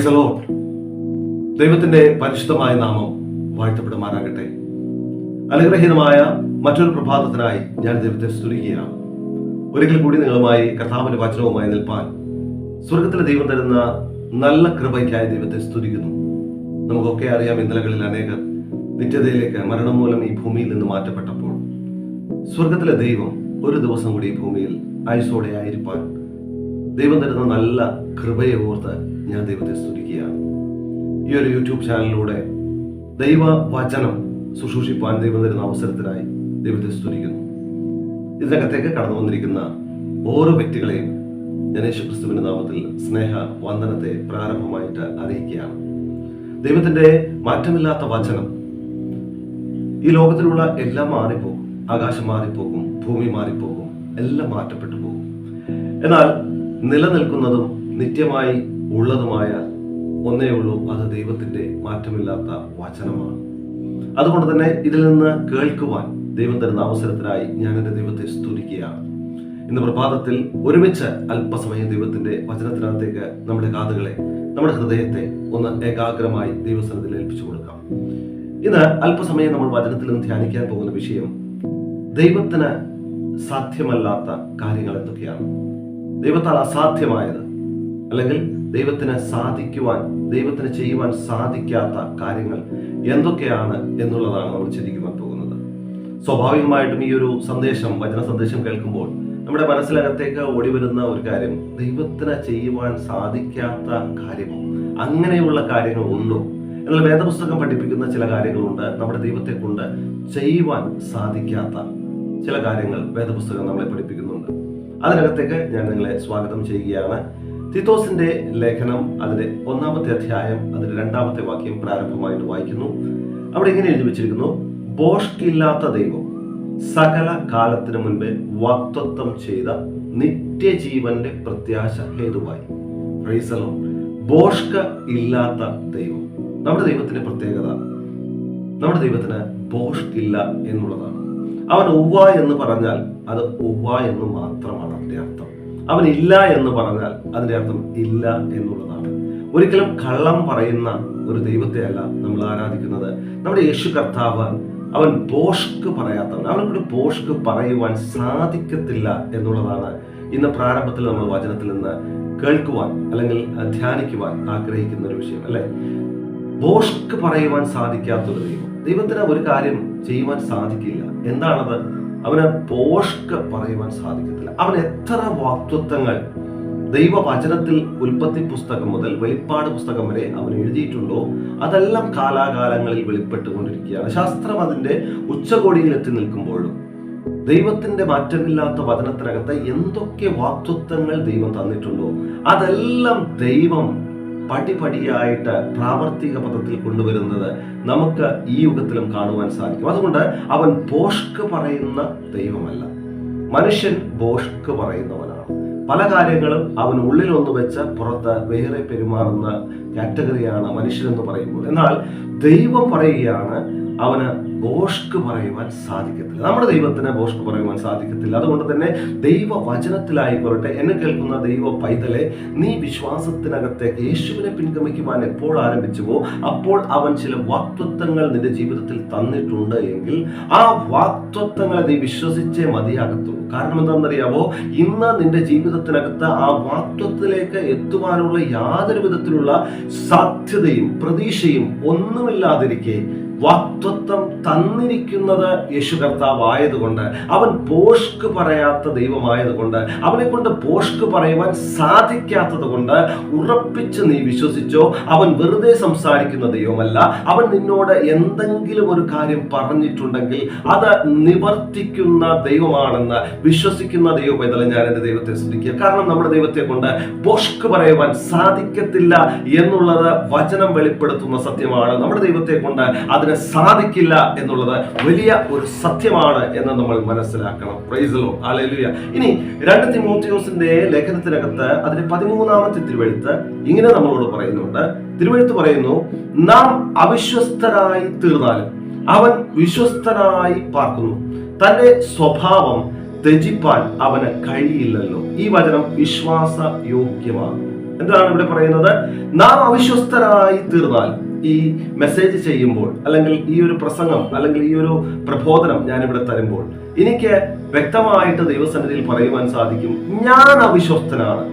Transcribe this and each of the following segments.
പ്രൈസലോ ദൈവത്തിന്റെ പരിശുദ്ധമായ നാമം വാഴ്ത്തപ്പെടുമാറാകട്ടെ. അനുഗ്രഹീതമായ മറ്റൊരു പ്രഭാതത്തിനായി ഞാൻ ദൈവത്തെ സ്തുതിക്കുകയാണ്. ഒരിക്കൽ കൂടി നിങ്ങളുമായി കർത്താവിന്റെ വചനവുമായി നിൽപ്പാൻ സ്വർഗത്തിലെ ദൈവം തരുന്ന നല്ല കൃപയ്ക്കായി ദൈവത്തെ സ്തുതിക്കുന്നു. നമുക്കൊക്കെ അറിയാം ഇന്നലകളിൽ അനേകർ നിത്യതയിലേക്ക് മരണം മൂലം ഈ ഭൂമിയിൽ നിന്ന് മാറ്റപ്പെട്ടപ്പോൾ സ്വർഗത്തിലെ ദൈവം ഒരു ദിവസം കൂടി ഈ ഭൂമിയിൽ ആയുസോടെ ആയിരിക്കാൻ ദൈവം തരുന്ന നല്ല കൃപയെ ഓർത്ത് ഞാൻ ദൈവത്തെ സ്തുതിക്കുകയാണ്. ഈ ഒരു യൂട്യൂബ് ചാനലിലൂടെ ദൈവ വചനം ശുശ്രൂഷിപ്പാൻ ദൈവം തരുന്ന അവസരത്തിനായി ദൈവത്തെ സ്തുതിക്കുന്നു. ഇതിനകത്തേക്ക് കടന്നു വന്നിരിക്കുന്ന ഓരോ വ്യക്തികളെയും ഞാൻ യേശുക്രിസ്തുവിന്റെ നാമത്തിൽ സ്നേഹ വന്ദനത്തെ പ്രാരംഭമായിട്ട് അറിയിക്കുകയാണ്. ദൈവത്തിന്റെ മാറ്റമില്ലാത്ത വചനം ഈ ലോകത്തിലുള്ള എല്ലാം മാറിപ്പോകും. ആകാശം മാറിപ്പോകും ഭൂമി മാറിപ്പോകും എല്ലാം മാറ്റപ്പെട്ടു പോകും. എന്നാൽ നിലനിൽക്കുന്നതും നിത്യമായി ഉള്ളതുമായ ഒന്നേ ഉള്ളൂ. അത് ദൈവത്തിന്റെ മാറ്റമില്ലാത്ത വചനമാണ്. അതുകൊണ്ട് തന്നെ ഇതിൽ നിന്ന് കേൾക്കുവാൻ ദൈവം തരുന്ന അവസരത്തിനായി ഞാൻ എന്റെ ദൈവത്തെ സ്തുതിക്കുകയാണ്. ഇന്ന് പ്രഭാതത്തിൽ ഒരുമിച്ച് അല്പസമയം ദൈവത്തിന്റെ വചനത്തിനകത്തേക്ക് നമ്മുടെ കാതുകളെ നമ്മുടെ ഹൃദയത്തെ ഒന്ന് ഏകാഗ്രമായി ദൈവസ്ഥലത്തിൽ ഏൽപ്പിച്ചു കൊടുക്കാം. ഇന്ന് അല്പസമയം നമ്മൾ വചനത്തിൽ നിന്ന് ധ്യാനിക്കാൻ പോകുന്ന വിഷയം ദൈവത്തിന് സാധ്യമല്ലാത്ത കാര്യങ്ങൾ എന്തൊക്കെയാണ്? ദൈവത്താൽ അസാധ്യമായത്. അല്ലെങ്കിൽ ദൈവത്തിന് സാധിക്കുവാൻ ദൈവത്തിന് ചെയ്യുവാൻ സാധിക്കാത്ത കാര്യങ്ങൾ എന്തൊക്കെയാണ് എന്നുള്ളതാണ് നമ്മൾ ചിന്തിക്കുവാൻ പോകുന്നത്. സ്വാഭാവികമായിട്ടും ഈ ഒരു സന്ദേശം വചന സന്ദേശം കേൾക്കുമ്പോൾ നമ്മുടെ മനസ്സിലകത്തേക്ക് ഓടി വരുന്ന ഒരു കാര്യം ദൈവത്തിന് ചെയ്യുവാൻ സാധിക്കാത്ത കാര്യമോ? അങ്ങനെയുള്ള കാര്യങ്ങൾ ഉണ്ടോ? എന്നാൽ വേദപുസ്തകം പഠിപ്പിക്കുന്ന ചില കാര്യങ്ങളുണ്ട് നമ്മുടെ ദൈവത്തെ കൊണ്ട് ചെയ്യുവാൻ സാധിക്കാത്ത ചില കാര്യങ്ങൾ വേദപുസ്തകം നമ്മളെ പഠിപ്പിക്കുന്നുണ്ട്. അതിനകത്തേക്ക് ഞാൻ നിങ്ങളെ സ്വാഗതം ചെയ്യുകയാണ്. തിത്തോസിന്റെ ലേഖനം അതിന്റെ ഒന്നാമത്തെ അധ്യായം അതിന്റെ രണ്ടാമത്തെ വാക്യം പ്രാരംഭമായിട്ട് വായിക്കുന്നു. അവിടെ ഇങ്ങനെ എഴുതി വെച്ചിരിക്കുന്നു ബോഷ്കില്ലാത്ത ദൈവം സകല കാലത്തിന് മുൻപേ വാക്തത്വം ചെയ്ത നിത്യജീവന്റെ പ്രത്യാശ ഹേതുവായി. റീസലോ ബോഷ്ക ഇല്ലാത്ത ദൈവം. നമ്മുടെ ദൈവത്തിന്റെ പ്രത്യേകത നമ്മുടെ ദൈവത്തിന് ബോഷ്കില്ല എന്നുള്ളതാണ്. അവൻ ഉവ്വ എന്ന് പറഞ്ഞാൽ അത് ഉവ്വ എന്ന് മാത്രമാണ് അതിന്റെ അർത്ഥം. അവൻ ഇല്ല എന്ന് പറഞ്ഞാൽ അതിന്റെ അർത്ഥം ഇല്ല എന്നുള്ളതാണ്. ഒരിക്കലും കള്ളം പറയുന്ന ഒരു ദൈവത്തെ അല്ല നമ്മൾ ആരാധിക്കുന്നത്. നമ്മുടെ യേശു കർത്താവ് അവൻ പോഷ്ക്ക് പറയാത്തവൻ അവനോട് പോഷ്ക്ക് പറയുവാൻ സാധിക്കത്തില്ല എന്നുള്ളതാണ് ഇന്ന് പ്രാരംഭത്തിൽ നമ്മൾ വചനത്തിൽ നിന്ന് കേൾക്കുവാൻ അല്ലെങ്കിൽ ധ്യാനിക്കുവാൻ ആഗ്രഹിക്കുന്ന ഒരു വിഷയം അല്ലെ? ബോഷ്ക്ക് പറയുവാൻ സാധിക്കാത്തൊരു ദൈവം. ദൈവത്തിന് ഒരു കാര്യം ചെയ്യുവാൻ സാധിക്കില്ല. എന്താണത്? അവന് പോഷ്ക പറയുവാൻ സാധിക്കത്തില്ല. അവൻ എത്ര വാക്തത്വങ്ങൾ ദൈവവചനത്തിൽ ഉൽപ്പത്തി പുസ്തകം മുതൽ വെളിപ്പാട് പുസ്തകം വരെ അവൻ എഴുതിയിട്ടുണ്ടോ? അതെല്ലാം കാലാകാലങ്ങളിൽ വെളിപ്പെട്ടുകൊണ്ടിരിക്കുകയാണ്. ശാസ്ത്രം അതിന്റെ ഉച്ചകോടിയിൽ എത്തി നിൽക്കുമ്പോഴും ദൈവത്തിന്റെ മാറ്റമില്ലാത്ത വചനത്തിനകത്ത് എന്തൊക്കെ വാക്തത്വങ്ങൾ ദൈവം തന്നിട്ടുണ്ടോ? അതെല്ലാം ദൈവം പടിപടിയായിട്ട് പ്രാവർത്തിക പദത്തിൽ കൊണ്ടുവരുന്നത് നമുക്ക് ഈ യുഗത്തിലും കാണുവാൻ സാധിക്കും. അതുകൊണ്ട് അവൻ ബോഷ്ക്ക് പറയുന്ന ദൈവമല്ല. മനുഷ്യൻ ബോഷ്ക്ക് പറയുന്നവനാണ്. പല കാര്യങ്ങളും അവൻ ഉള്ളിൽ ഒന്ന് വെച്ച് പുറത്ത് വേറെ പെരുമാറുന്ന കാറ്റഗറിയാണ് മനുഷ്യനെന്ന് പറയുമ്പോൾ. എന്നാൽ ദൈവം പറയുകയാണ് അവന് ബോഷ്ക്ക് പറയുവാൻ സാധിക്കത്തില്ല. നമ്മുടെ ദൈവത്തിന് ബോഷ്ക്ക് പറയുവാൻ സാധിക്കത്തില്ല. അതുകൊണ്ട് തന്നെ ദൈവ വചനത്തിലായിക്കൊള്ളട്ടെ എന്നെ കേൾക്കുന്ന ദൈവ പൈതലെ നീ വിശ്വാസത്തിനകത്തേക്ക് യേശുവിനെ പിൻഗമിക്കുവാൻ എപ്പോൾ ആരംഭിച്ചുവോ അപ്പോൾ അവൻ ചില വാക്തത്വങ്ങൾ നിന്റെ ജീവിതത്തിൽ തന്നിട്ടുണ്ട് എങ്കിൽ ആ വാക്തത്വങ്ങളെ നീ വിശ്വസിച്ചേ മതിയാകത്തുള്ളൂ കാരണം എന്താണെന്നറിയാവോ? ഇന്ന് നിന്റെ ജീവിതത്തിനകത്ത് ആ വാക്തത്വത്തിലേക്ക് എത്തുവാനുള്ള യാതൊരു വിധത്തിലുള്ള സാധ്യതയും പ്രതീക്ഷയും ഒന്നുമില്ലാതിരിക്കെ വാക്തത്വം തന്നിരിക്കുന്നത് യേശു കർത്താവ് ആയതുകൊണ്ട് അവൻ പോഷ്ക്ക് പറയാത്ത ദൈവമായതുകൊണ്ട് അവനെ കൊണ്ട് പോഷ്ക്ക് പറയുവാൻ സാധിക്കാത്തത് കൊണ്ട് ഉറപ്പിച്ച് നീ വിശ്വസിച്ചോ അവൻ വെറുതെ സംസാരിക്കുന്ന ദൈവമല്ല. അവൻ നിന്നോട് എന്തെങ്കിലും ഒരു കാര്യം പറഞ്ഞിട്ടുണ്ടെങ്കിൽ അത് നിവർത്തിക്കുന്ന ദൈവമാണെന്ന് വിശ്വസിക്കുന്ന ദൈവ പൈതലെ ഞാൻ എന്റെ ദൈവത്തെ ശ്രദ്ധിക്കുക കാരണം നമ്മുടെ ദൈവത്തെ കൊണ്ട് പോഷ്ക്ക് പറയുവാൻ സാധിക്കത്തില്ല എന്നുള്ളത് വചനം വെളിപ്പെടുത്തുന്ന സത്യമാണ്. നമ്മുടെ ദൈവത്തെ കൊണ്ട് അതിന് സാധിക്കില്ല എന്നുള്ളത് വലിയ ഒരു സത്യമാണ് എന്ന് നമ്മൾ മനസ്സിലാക്കണം. പ്രൈസലോ അലലുയ ഇനി രണ്ട് തിമോത്തിയോസിന്റെ ലേഖനത്തിനകത്ത് അതിന്റെ പതിമൂന്നാമത്തെ തിരുവഴുത്ത് ഇങ്ങനെ നമ്മളോട് പറയുന്നുണ്ട്. തിരുവഴുത്ത് പറയുന്നു നാം അവിശ്വസ്തരായി തീർന്നാലും അവൻ വിശ്വസ്തനായി പാർക്കുന്നു. തന്റെ സ്വഭാവം ത്യജിപ്പാൻ അവന് കഴിയില്ലല്ലോ. ഈ വചനം വിശ്വാസ യോഗ്യമാണ് എന്താണ് ഇവിടെ പറയുന്നത്? നാം അവിശ്വസ്തരായി തീർന്നാൽ ഈ മെസ്സേജ് ചെയ്യുമ്പോൾ അല്ലെങ്കിൽ ഈ ഒരു പ്രസംഗം അല്ലെങ്കിൽ ഈ ഒരു പ്രബോധനം ഞാനിവിടെ തരുമ്പോൾ എനിക്ക് വ്യക്തമായിട്ട് ദൈവസന്നിധിയിൽ പറയുവാൻ സാധിക്കും ഞാൻ അവിശ്വസ്തനാണ്.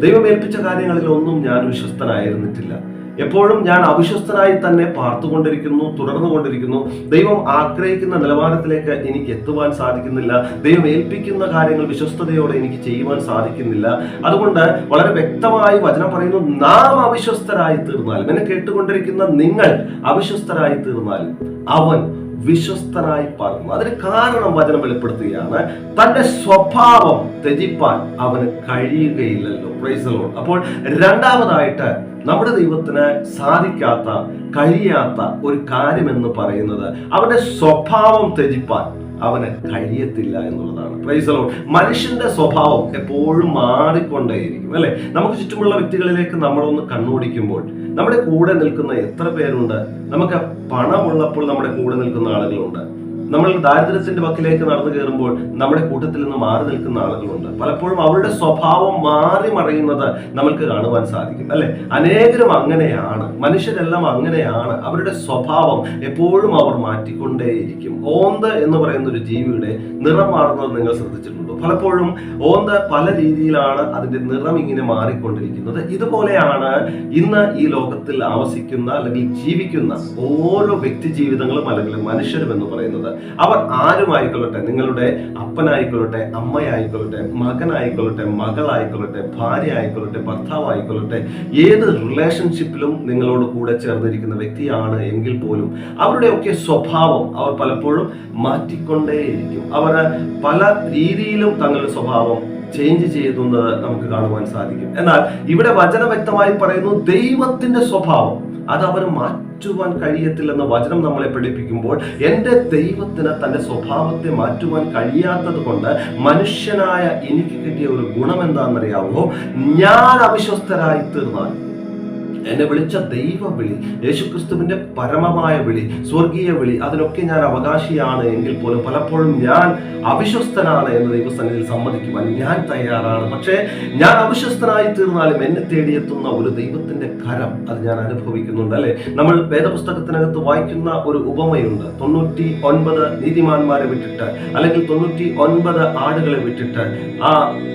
ദൈവം ഏൽപ്പിച്ച കാര്യങ്ങളിൽ ഒന്നും ഞാൻ വിശ്വസ്തനായിരുന്നിട്ടില്ല. എപ്പോഴും ഞാൻ അവിശ്വസ്തനായി തന്നെ പാർത്തുകൊണ്ടിരിക്കുന്നു തുടർന്നുകൊണ്ടിരിക്കുന്നു. ദൈവം ആഗ്രഹിക്കുന്ന നിലവാരത്തിലേക്ക് എനിക്ക് എത്തുവാൻ സാധിക്കുന്നില്ല. ദൈവം ഏൽപ്പിക്കുന്ന കാര്യങ്ങൾ വിശ്വസ്തയോടെ എനിക്ക് ചെയ്യുവാൻ സാധിക്കുന്നില്ല. അതുകൊണ്ട് വളരെ വ്യക്തമായി വചനം പറയുന്നു നാം അവിശ്വസ്തരായി തീർന്നാൽ. എന്നെ കേട്ടുകൊണ്ടിരിക്കുന്ന നിങ്ങൾ അവിശ്വസ്തരായി തീർന്നാൽ അവൻ വിശ്വസ്തനായി പാർക്കുന്നു. അതിന് കാരണം വചനം വെളിപ്പെടുത്തുകയാണ്. തന്റെ സ്വഭാവം ത്യജിപ്പാൻ അവന് കഴിയുകയില്ലല്ലോ. പ്രൈസലോ അപ്പോൾ രണ്ടാമതായിട്ട് നമ്മുടെ ദൈവത്തിന് സാധിക്കാത്ത കഴിയാത്ത ഒരു കാര്യമെന്ന് പറയുന്നത് അവന്റെ സ്വഭാവം ത്യജിപ്പാൻ അവന് കഴിയത്തില്ല എന്നുള്ളതാണ്. പ്രൈസലോ മനുഷ്യന്റെ സ്വഭാവം എപ്പോഴും മാറിക്കൊണ്ടേയിരിക്കും അല്ലെ? നമുക്ക് ചുറ്റുമുള്ള വ്യക്തികളിലേക്ക് നമ്മളൊന്ന് കണ്ണോടിക്കുമ്പോൾ നമ്മുടെ കൂടെ നിൽക്കുന്ന എത്ര പേരുണ്ട്? നമുക്ക് പണമുള്ളപ്പോൾ നമ്മുടെ കൂടെ നിൽക്കുന്ന ആളുകളുണ്ട്. നമ്മൾ ദാരിദ്ര്യത്തിന്റെ വക്കിലേക്ക് നടന്നു കയറുമ്പോൾ നമ്മുടെ കൂട്ടത്തിൽ നിന്ന് മാറി നിൽക്കുന്ന ആളുകളുണ്ട്. പലപ്പോഴും അവരുടെ സ്വഭാവം മാറി മറയുന്നത് നമുക്ക് കാണുവാൻ സാധിക്കും അല്ലെ? അനേകരും അങ്ങനെയാണ്. മനുഷ്യരെല്ലാം അങ്ങനെയാണ്. അവരുടെ സ്വഭാവം എപ്പോഴും അവർ മാറ്റിക്കൊണ്ടേയിരിക്കും. ഓന്ത് എന്ന് പറയുന്ന ഒരു ജീവിയുടെ നിറം മാറുന്നത് നിങ്ങൾ ശ്രദ്ധിച്ചിട്ടുണ്ടോ? പലപ്പോഴും ഓന്ത് പല രീതിയിലാണ് അതിന്റെ നിറം ഇങ്ങനെ മാറിക്കൊണ്ടിരിക്കുന്നത്. ഇതുപോലെയാണ് ഇന്ന് ഈ ലോകത്തിൽ ആവസിക്കുന്ന അല്ലെങ്കിൽ ജീവിക്കുന്ന ഓരോ വ്യക്തി ജീവിതങ്ങളും അല്ലെങ്കിൽ മനുഷ്യരും എന്ന് പറയുന്നത്. അവർ ആരുമായിക്കൊള്ളട്ടെ? നിങ്ങളുടെ അപ്പനായിക്കൊള്ളട്ടെ അമ്മയായിക്കൊള്ളട്ടെ മകനായിക്കൊള്ളട്ടെ മകളായിക്കൊള്ളട്ടെ ഭാര്യ ആയിക്കൊള്ളട്ടെ ഭർത്താവ് ആയിക്കൊള്ളട്ടെ ഏത് റിലേഷൻഷിപ്പിലും നിങ്ങളോട് കൂടെ ചേർന്നിരിക്കുന്ന വ്യക്തിയാണ് എങ്കിൽ പോലും അവരുടെയൊക്കെ സ്വഭാവം അവർ പലപ്പോഴും മാറ്റിക്കൊണ്ടേയിരിക്കും. അവർ പല രീതിയിലും തങ്ങളുടെ സ്വഭാവം ചേഞ്ച് ചെയ്തെന്ന് നമുക്ക് കാണുവാൻ സാധിക്കും. എന്നാൽ ഇവിടെ വചനം വ്യക്തമായി പറയുന്നു ദൈവത്തിന്റെ സ്വഭാവം. അത് അവർ മാറ്റുവാൻ കഴിയത്തില്ലെന്ന വചനം നമ്മളെ പഠിപ്പിക്കുമ്പോൾ എന്റെ ദൈവത്തിന് തന്റെ സ്വഭാവത്തെ മാറ്റുവാൻ കഴിയാത്തത് കൊണ്ട് മനുഷ്യനായ എനിക്ക് കിട്ടിയ ഒരു ഗുണം എന്താണെന്നറിയാമോ ഞാൻ അവിശ്വസ്തരായി തീർന്നാൽ എന്നെ വിളിച്ച ദൈവ വിളി യേശുക്രിസ്തുവിന്റെ പരമമായ വിളി സ്വർഗീയ വിളി അതിനൊക്കെ ഞാൻ അവകാശിയാണ് എങ്കിൽ പോലും പലപ്പോഴും ഞാൻ അവിശ്വസ്തനാണ് എന്ന് ദൈവസന്നിധിയിൽ സമ്മതിക്കുവാൻ ഞാൻ തയ്യാറാണ്. പക്ഷേ ഞാൻ അവിശ്വസ്തനായി തീർന്നാലും എന്നെ തേടിയെത്തുന്ന ഒരു ദൈവത്തിന്റെ കരം അത് ഞാൻ അനുഭവിക്കുന്നുണ്ട് അല്ലെ? നമ്മൾ വേദപുസ്തകത്തിനകത്ത് വായിക്കുന്ന ഒരു ഉപമയുണ്ട്. തൊണ്ണൂറ്റി ഒൻപത് നീതിമാന്മാരെ വിട്ടിട്ട് അല്ലെങ്കിൽ തൊണ്ണൂറ്റി ഒൻപത് ആടുകളെ വിട്ടിട്ട് ആ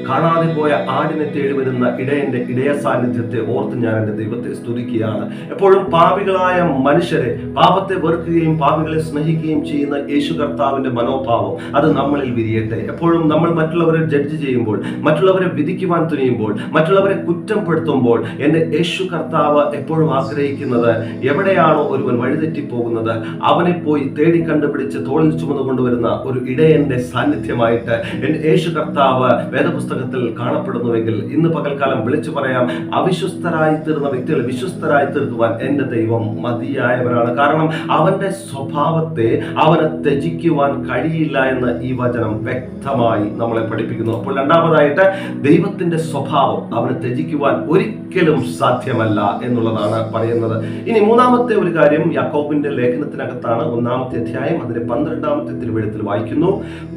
കാണാതെ പോയ ആടിനെ തേടി വരുന്ന ഇടയന്റെ ഇടയ സാന്നിധ്യത്തെ ഓർത്ത് ഞാൻ എന്റെ ദൈവത്തെ സ്തുതിക്കുകയാണ്. എപ്പോഴും പാപികളായ മനുഷ്യരെ പാപത്തെ വെറുക്കുകയും പാപികളെ സ്നേഹിക്കുകയും ചെയ്യുന്ന യേശു കർത്താവിന്റെ മനോഭാവം അത് നമ്മളിൽ വിരിയട്ടെ. എപ്പോഴും നമ്മൾ മറ്റുള്ളവരെ ജഡ്ജ് ചെയ്യുമ്പോൾ മറ്റുള്ളവരെ വിധിക്കുവാൻ തുനിയുമ്പോൾ മറ്റുള്ളവരെ കുറ്റം പെടുത്തുമ്പോൾ എന്റെ യേശു കർത്താവ് എപ്പോഴും ആഗ്രഹിക്കുന്നത് എവിടെയാണോ ഒരുവൻ വഴിതെറ്റി പോകുന്നത് അവനെ പോയി തേടി കണ്ടുപിടിച്ച് തോളിൽ ചുമന്നു കൊണ്ടുവരുന്ന ഒരു ഇടയന്റെ സാന്നിധ്യമായിട്ട് എന്റെ യേശു കർത്താവ് വേദപുസ്തകത്തിൽ കാണപ്പെടുന്നുവെങ്കിൽ ഇന്ന് പകൽക്കാലം വിളിച്ചു പറയാം അവിശ്വസ്തരായി തീർന്ന വ്യക്തികൾ വിശ്വസ്തരായി തീർക്കുവാൻ എന്റെ ദൈവം മതിയായവനാണ് കാരണം അവന്റെ സ്വഭാവത്തെ അവനെ ത്യജിക്കുവാൻ കഴിയില്ല എന്ന് ഈ വചനം വ്യക്തമായി നമ്മളെ പഠിപ്പിക്കുന്നു. അപ്പോൾ രണ്ടാമതായിട്ട് ദൈവത്തിന്റെ സ്വഭാവം അവനെ ത്യജിക്കുവാൻ ഒരിക്കലും സാധ്യമല്ല എന്നുള്ളതാണ് പറയുന്നത്. ഇനി മൂന്നാമത്തെ ഒരു കാര്യം യാക്കോബിന്റെ ലേഖനത്തിനകത്താണ് ഒന്നാമത്തെ അധ്യായം അതിന്റെ പന്ത്രണ്ടാമത്തെ തിരുവഴുത്തിൽ വായിക്കുന്നു.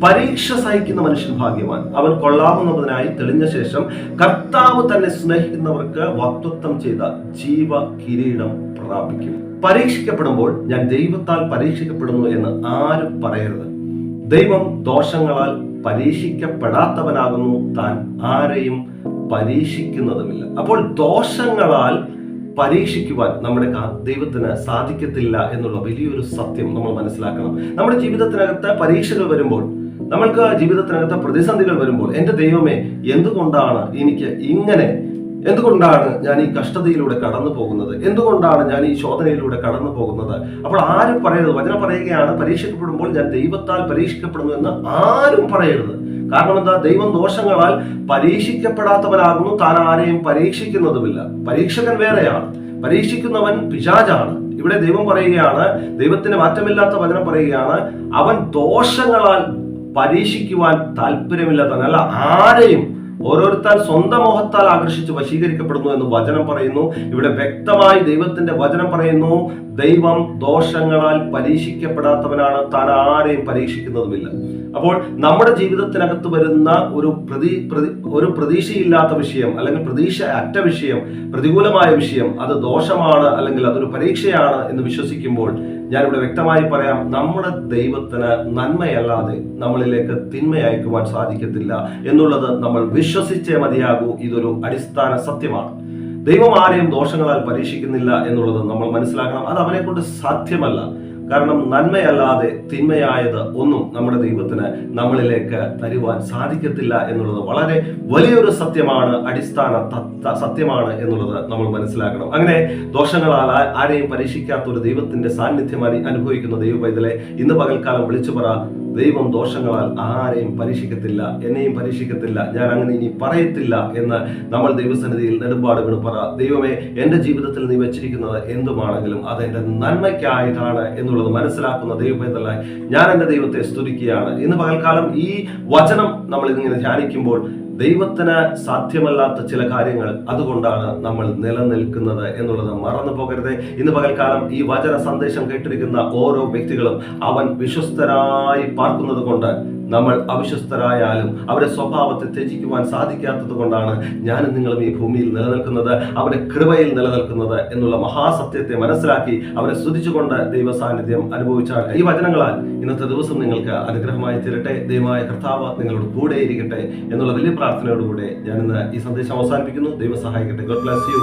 പരീക്ഷ സഹിക്കുന്ന മനുഷ്യൻ ഭാഗ്യവാൻ. അവൻ കൊള്ളാവുന്നതിനായി തെളിഞ്ഞ ശേഷം കർത്താവ് തന്നെ സ്നേഹിക്കുന്നവർക്ക് വാക്തത്വം ചെയ്ത ജീവ കിരീടം പ്രാപിക്കും. പരീക്ഷിക്കപ്പെടുമ്പോൾ ഞാൻ ദൈവത്താൽ പരീക്ഷിക്കപ്പെടുന്നു എന്ന് ആരും പറയരുത്. ദൈവം ദോഷങ്ങളാൽ പരീക്ഷിക്കപ്പെടാത്തവനാകുന്നു. താൻ ആരെയും പരീക്ഷിക്കുന്നതുമില്ല. അപ്പോൾ ദോഷങ്ങളാൽ പരീക്ഷിക്കുവാൻ നമ്മുടെ ദൈവത്തിന് സാധിക്കത്തില്ല എന്നുള്ള വലിയൊരു സത്യം നമ്മൾ മനസ്സിലാക്കണം. നമ്മുടെ ജീവിതത്തിനകത്ത് പരീക്ഷകൾ വരുമ്പോൾ നമ്മൾക്ക് ജീവിതത്തിനകത്ത് പ്രതിസന്ധികൾ വരുമ്പോൾ എന്റെ ദൈവമേ എന്തുകൊണ്ടാണ് എനിക്ക് ഇങ്ങനെ എന്തുകൊണ്ടാണ് ഞാൻ ഈ കഷ്ടതയിലൂടെ കടന്നു പോകുന്നത്? എന്തുകൊണ്ടാണ് ഞാൻ ഈ ശോധനയിലൂടെ കടന്നു പോകുന്നത്? അപ്പോൾ ആരും പറയരുത്. വചന പറയുകയാണ് പരീക്ഷിക്കപ്പെടുമ്പോൾ ഞാൻ ദൈവത്താൽ പരീക്ഷിക്കപ്പെടുന്നു എന്ന് ആരും പറയരുത്. കാരണം എന്താ? ദൈവം ദോഷങ്ങളാൽ പരീക്ഷിക്കപ്പെടാത്തവനാകുന്നു താൻ ആരെയും പരീക്ഷിക്കുന്നതുമില്ല. പരീക്ഷകൻ വേറെയാണ്. പരീക്ഷിക്കുന്നവൻ പിശാചാണ്. ഇവിടെ ദൈവം പറയുകയാണ് ദൈവത്തിന് മാറ്റമില്ലാത്ത വചനം പറയുകയാണ് അവൻ ദോഷങ്ങളാൽ പരീക്ഷിക്കുവാൻ താല്പര്യമില്ലാത്തവൻ അല്ല ആരെയും ഓരോരുത്തർ സ്വന്തം മോഹത്താൽ ആകർഷിച്ച് വശീകരിക്കപ്പെടുന്നു എന്ന് വചനം പറയുന്നു. ഇവിടെ വ്യക്തമായി ദൈവത്തിന്റെ വചനം പറയുന്നു ദൈവം ദോഷങ്ങളാൽ പരീക്ഷിക്കപ്പെടാത്തവനാണ്. താൻ ആരെയും പരീക്ഷിക്കുന്നതുമില്ല. അപ്പോൾ നമ്മുടെ ജീവിതത്തിനകത്ത് വരുന്ന ഒരു പ്രതി ഒരു പ്രതീക്ഷയില്ലാത്ത വിഷയം അല്ലെങ്കിൽ പ്രതീക്ഷ അറ്റ വിഷയം പ്രതികൂലമായ വിഷയം അത് ദോഷമാണ് അല്ലെങ്കിൽ അതൊരു പരീക്ഷയാണ് എന്ന് വിശ്വസിക്കുമ്പോൾ ഞാനിവിടെ വ്യക്തമായി പറയാം നമ്മുടെ ദൈവത്തിന് നന്മയല്ലാതെ നമ്മളിലേക്ക് തിന്മ അയക്കുവാൻ സാധിക്കത്തില്ല എന്നുള്ളത് നമ്മൾ വിശ്വസിച്ചേ മതിയാകൂ ഇതൊരു അടിസ്ഥാന സത്യമാണ്. ദൈവം ആരെയും ദോഷങ്ങളാൽ പരീക്ഷിക്കുന്നില്ല എന്നുള്ളത് നമ്മൾ മനസ്സിലാക്കണം. അത് അവനെ കൊണ്ട് സാധ്യമല്ല. കാരണം നന്മയല്ലാതെ തിന്മയായത് ഒന്നും നമ്മുടെ ദൈവത്തിന് നമ്മളിലേക്ക് തരുവാൻ സാധിക്കത്തില്ല എന്നുള്ളത് വളരെ വലിയൊരു സത്യമാണ് അടിസ്ഥാന സത്യമാണ് എന്നുള്ളത് നമ്മൾ മനസ്സിലാക്കണം. അങ്ങനെ ദോഷങ്ങളാൽ ആരെയും പരീക്ഷിക്കാത്ത ഒരു ദൈവത്തിന്റെ സാന്നിധ്യം അനി- അനുഭവിക്കുന്ന ദൈവ പൈതലെ ഇന്ന് പകൽക്കാലം വിളിച്ചു പറ ദൈവം ദോഷങ്ങളാൽ ആരെയും പരീക്ഷിക്കത്തില്ല എന്നെയും പരീക്ഷിക്കത്തില്ല ഞാൻ അങ്ങനെ ഇനി പറയത്തില്ല എന്ന് നമ്മൾ ദൈവസന്നിധിയിൽ നെടുമ്പാടുകൾ പറ. ദൈവമേ എന്റെ ജീവിതത്തിൽ നീ വെച്ചിരിക്കുന്നത് എന്തുമാണെങ്കിലും അത് എന്റെ നന്മയ്ക്കായിട്ടാണ് എന്നുള്ളത് മനസ്സിലാക്കുന്ന ദൈവപൈതലായി ഞാൻ എന്റെ ദൈവത്തെ സ്തുതിക്കുകയാണ്. ഇന്ന് പകൽക്കാലം ഈ വചനം നമ്മൾ ഇതിങ്ങനെ ധ്യാനിക്കുമ്പോൾ ദൈവത്തിന് സാധ്യമല്ലാത്ത ചില കാര്യങ്ങൾ അതുകൊണ്ടാണ് നമ്മൾ നിലനിൽക്കുന്നത് എന്നുള്ളത് മറന്നു പോകരുത്. ഇന്ന് പകൽക്കാലം ഈ വചന സന്ദേശം കേട്ടിരിക്കുന്ന ഓരോ വ്യക്തികളും അവൻ വിശ്വസ്തരായി പാർക്കുന്നത് കൊണ്ട് നമ്മൾ അവിശ്വസ്തരായാലും അവരുടെ സ്വഭാവത്തെ ത്യജിക്കുവാൻ സാധിക്കാത്തത് കൊണ്ടാണ് ഞാനും നിങ്ങളും ഈ ഭൂമിയിൽ നിലനിൽക്കുന്നത് അവരുടെ കൃപയിൽ നിലനിൽക്കുന്നത് എന്നുള്ള മഹാസത്യത്തെ മനസ്സിലാക്കി അവരെ സ്തുതിച്ചുകൊണ്ട് ദൈവ സാന്നിധ്യം അനുഭവിച്ചാൽ ഈ വചനങ്ങളാൽ ഇന്നത്തെ ദിവസം നിങ്ങൾക്ക് അനുഗ്രഹമായി തീരട്ടെ. ദൈവമായ കർത്താവ് നിങ്ങളോട് കൂടെ ഇരിക്കട്ടെ എന്നുള്ള വലിയ പ്രാർത്ഥനയോടുകൂടെ ഞാൻ ഈ സന്ദേശം അവസാനിപ്പിക്കുന്നു. ദൈവം സഹായിക്കട്ടെ. God bless you